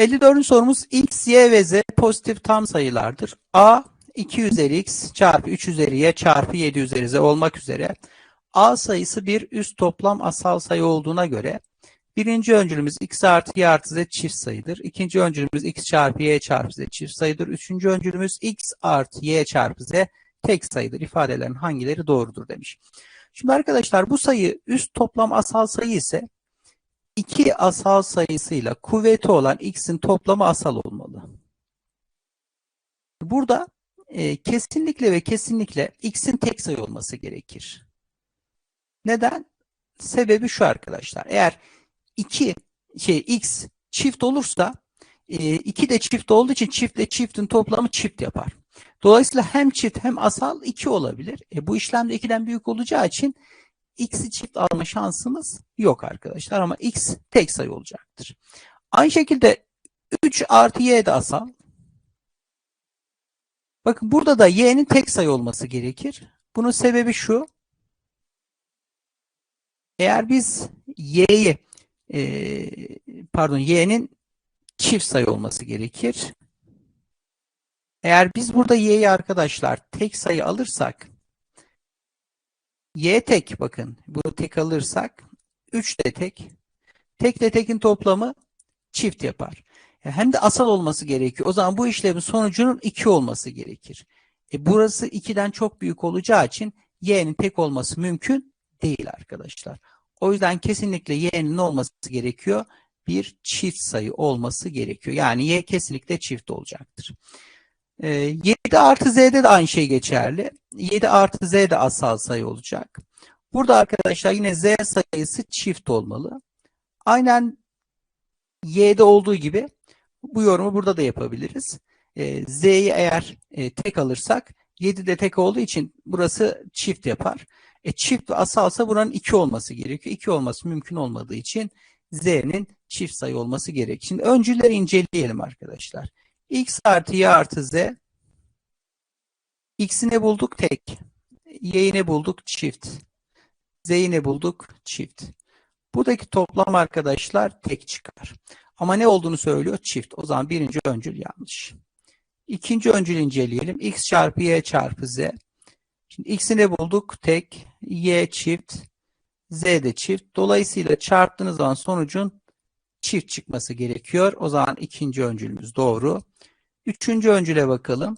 54. sorumuz x, y ve z pozitif tam sayılardır. A 2 üzeri x çarpı 3 üzeri y çarpı 7 üzeri z olmak üzere A sayısı bir üst toplam asal sayı olduğuna göre birinci öncülümüz x artı y artı z çift sayıdır. İkinci öncülümüz x çarpı y çarpı z çift sayıdır. Üçüncü öncülümüz x artı y çarpı z tek sayıdır. İfadelerin hangileri doğrudur demiş. Şimdi arkadaşlar bu sayı üst toplam asal sayı ise iki asal sayısıyla kuvveti olan x'in toplamı asal olmalı. Burada e, kesinlikle ve kesinlikle x'in tek sayı olması gerekir. Neden? Sebebi şu arkadaşlar. Eğer 2 şey x çift olursa 2 de çift olduğu için çiftle çiftin toplamı çift yapar. Dolayısıyla hem çift hem asal 2 olabilir. E, bu işlemde 2'den büyük olacağı için x'i çift alma şansımız yok arkadaşlar ama x tek sayı olacaktır. Aynı şekilde 3 artı y de asal. Bakın burada da y'nin tek sayı olması gerekir. Bunun sebebi şu. Eğer biz y'yi e, pardon y'nin çift sayı olması gerekir. Eğer biz burada y'yi arkadaşlar tek sayı alırsak y tek bakın bunu tek alırsak 3 de tek. Tek de tekin toplamı çift yapar. Hem de asal olması gerekiyor. O zaman bu işlemin sonucunun 2 olması gerekir. E burası 2'den çok büyük olacağı için y'nin tek olması mümkün değil arkadaşlar. O yüzden kesinlikle y'nin olması gerekiyor? Bir çift sayı olması gerekiyor. Yani y kesinlikle çift olacaktır. E, 7 artı z'de de aynı şey geçerli. 7 artı z de asal sayı olacak. Burada arkadaşlar yine z sayısı çift olmalı. Aynen y'de olduğu gibi bu yorumu burada da yapabiliriz. E, z'yi eğer e, tek alırsak 7 de tek olduğu için burası çift yapar. E, çift asalsa buranın 2 olması gerekiyor. 2 olması mümkün olmadığı için z'nin çift sayı olması gerekiyor. Şimdi öncülleri inceleyelim arkadaşlar. x artı y artı z x'i ne bulduk? Tek. y'yi ne bulduk? Çift. z'yi ne bulduk? Çift. Buradaki toplam arkadaşlar tek çıkar. Ama ne olduğunu söylüyor? Çift. O zaman birinci öncül yanlış. İkinci öncül inceleyelim. x çarpı y çarpı z. Şimdi x'i ne bulduk? Tek. Y çift. Z de çift. Dolayısıyla çarptığınız zaman sonucun çift çıkması gerekiyor. O zaman ikinci öncülümüz doğru. Üçüncü öncüle bakalım.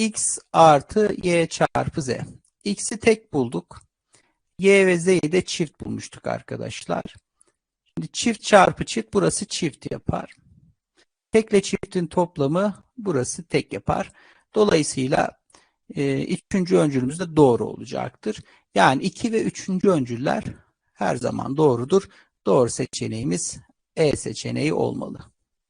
X artı y çarpı z. x'i tek bulduk. y ve z'yi de çift bulmuştuk arkadaşlar. Şimdi çift çarpı çift burası çift yapar. Tekle çiftin toplamı burası tek yapar. Dolayısıyla e, üçüncü öncülümüz de doğru olacaktır. Yani iki ve üçüncü öncüller her zaman doğrudur. Doğru seçeneğimiz E seçeneği olmalı.